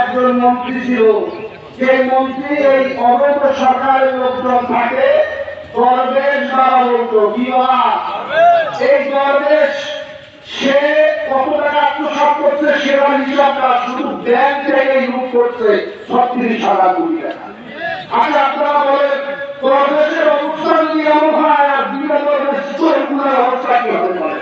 একজন মন্ত্রী ছিল। যে মন্ত্রী এই অবৈধ সরকারের লোকজন থাকে এই সে কত টাকা আত্মসাৎ করছে সেটা হিসাবটা শুধু ব্যাংক থেকে লুট করছে, ছত্রিশ হাজার কোটি টাকা। আচ্ছা আপনারা বলেন দরবেশের অবস্থা যদি এমন হয় আর দরবেশ অবস্থা কি হতে পারে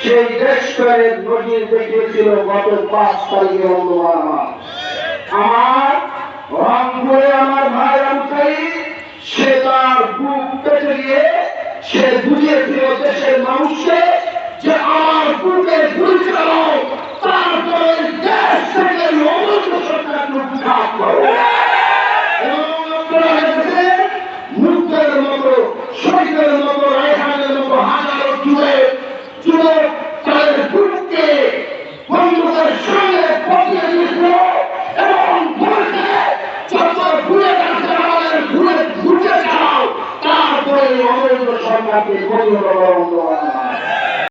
সেই দেশ প্রেমের নজির দেখিয়েছিল গত পাঁচ তারিখে আমার রংপুরে আমার ভাই রামকারী সে তার বুক পেটে গিয়ে সে বুঝিয়েছিল দেশের মানুষকে যে আমার বুকে ঘুরে ঘুরে